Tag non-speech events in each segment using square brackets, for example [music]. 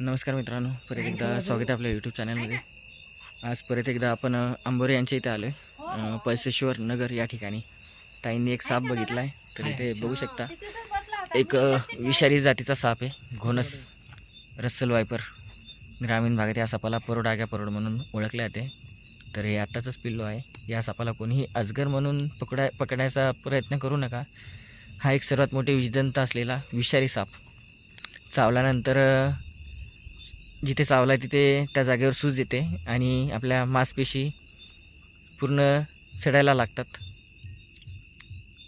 नमस्कार मित्रांनो परत एकदा स्वागत आहे आपल्या यूट्यूब चॅनलमध्ये आज परत एकदा आपण आंबोरे यांच्या इथे आलो आहे पळसेश्वर नगर या ठिकाणी. ताईंनी एक साप बघितला आहे तर इथे बघू शकता. एक अ, विषारी जातीचा साप आहे घोनस रस्सल वायपर. ग्रामीण भागात या सापाला परोडाग्या परोड म्हणून ओळखले जाते. तर हे आत्ताचंच पिल्लो आहे. या सापाला कोणीही अजगर म्हणून पकडाय पकडण्याचा प्रयत्न करू नका. हा एक सर्वात मोठे विषदंत असलेला विषारी साप. चावल्यानंतर जिथे चावला तिथे त्या जागेवर सूज येते आणि आपल्या मांसपेशी पूर्ण सडायला लागतात.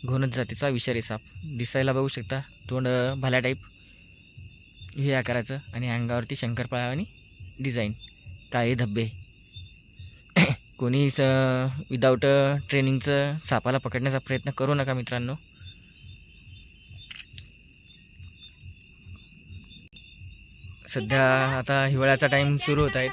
घोणत जातीचा विषारी साप. दिसायला बघू शकता तोंड भाल्या टाईप हे आकाराचं आणि अंगावरती शंकरपाळा आणि डिझाईन काळे धब्बे. [coughs] कोणी स विदाऊट ट्रेनिंगचं सापाला पकडण्याचा प्रयत्न करू नका मित्रांनो. सध्या आता हिवाळ्याचा टाइम सुरू होत आहे.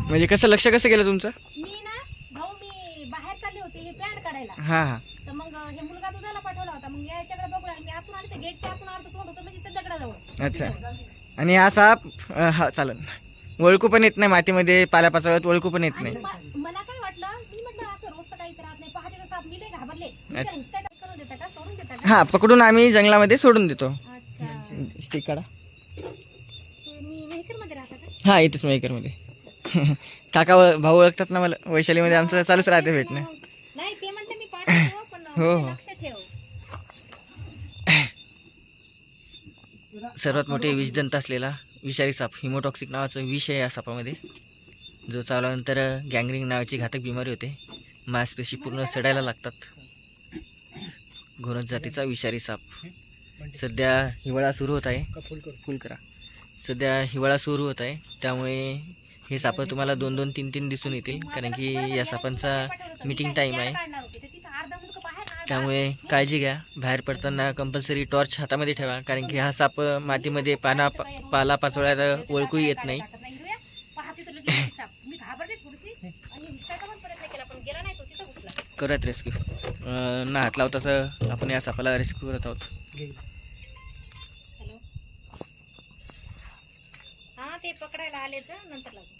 म्हणजे कसं लक्ष कसं गेलं तुमचं? मी ना भाऊ मी बाहेर चालले होते हे पॅन्ट काढायला हां. हां तर मग हे मुलगा दुधाला पाठवला होता मग याच्याकडे बघू लागले. मी आतून आले गेटच्या आतून आलं तोंड होतं म्हणजे त्या दगडाजवळ अच्छा. आणि हा साप अं, हा चालन. ओळखू पण येत नाही मातीमध्ये पाल्या पाचोळ्यात ओळखू पण येत नाही. मा- मला काय वाटलं मी म्हटलं असं रोज तर काही त्रास नाही. पहाटे साप मी लय घाबरले. मी काय हुसकाय करून देता का सोडून देता का हां पकडून आम्ही जंगलामध्ये सोडून देतो. स्टिक काढा का? हां इथेच मेकरमध्ये काका भाऊ ओळखतात ना मला? वैशालीमध्ये आमचं चालूच राहते भेटणं. हो, हो. सर्वात मोठे विषदंत असलेला विषारी साप हिमोटॉक्सिक नावाचं विष आहे या सापामध्ये. जो चावल्यानंतर गँगरिंग नावाची घातक बिमारी होते. मांसपेशी पूर्ण सडायला लागतात. घोरत जातीचा विषारी साप. सध्या हिवाळा सुरू होत आहे. फुल करा? सध्या हिवाळा सुरू होत आहे. त्यामुळे हे साप तुम्हाला दोन दोन तीन तीन दिसून येतील. कारण की या सापांचा मीटिंग टाईम आहे. त्यामुळे काळजी घ्या. बाहेर पडताना कंपल्सरी टॉर्च हातामध्ये ठेवा. कारण की हा साप मातीमध्ये पाना पाला पाचोळ्यात ओळखूही येत नाही. [laughs] करत रेस्क्यू. ना हात लावत असं आपण या सापाला रेस्क्यू करत आहोत हॅलो हा ते पकडायला आले तर नंतर लावतो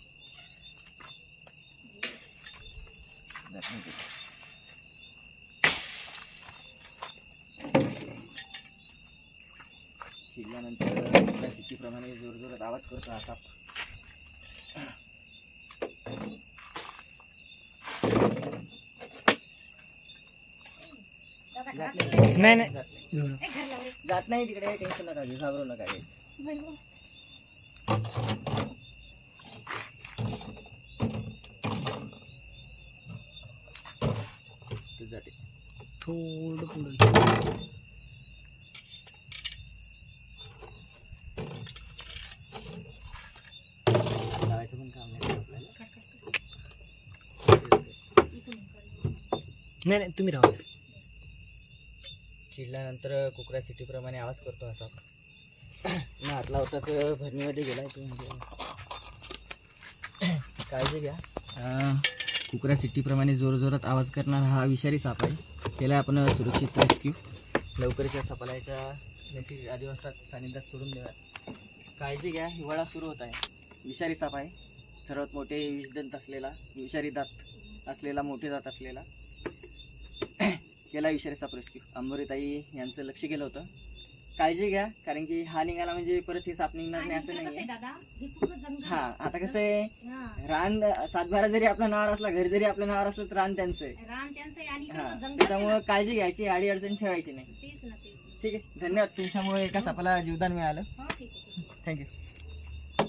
शिरल्यानंतर जोरजोरात आवाज करतो हा नाही नाही. जात नाही तिकडे टेन्शन नका घेऊ घाबरू नका. तू जाते. थोडं पुढे. नाही नाही तुम्ही राहा चिडल्यानंतर कुकरा सिटीप्रमाणे आवाज करतो असा. साप ना होता तर भरणीमध्ये गेला तो म्हणजे. [coughs] काळजी घ्या. कुकरा सिटीप्रमाणे जोरजोरात आवाज करणारा हा विषारी साप आहे. त्याला आपण सुरक्षित रेस्क्यू लवकरच या सापाला याच्या नैसर्गिक सानिध्यात सोडून देऊया. काळजी घ्या हिवाळा सुरू होत आहे. विषारी साप आहे. सर्वात मोठे विषदंत असलेला विषारी दात असलेला मोठे दात असलेला. केला विषारी साप रेस्क्यू अंबोरीताई यांचं लक्ष गेलं होतं. काळजी घ्या कारण की हा निघाला म्हणजे परत हे साप निघणार नाही असं नाही हे आता कसं आहे. रान सातबारा जरी आपलं नावावर असला घरी जरी आपलं नावावर असलं तर रान त्यांचं आहे. हा त्याच्यामुळं काळजी घ्यायची आडी अडचण ठेवायची नाही. ठीक आहे धन्यवाद. तुमच्यामुळे एका सापाला जीवदान मिळालं. थँक्यू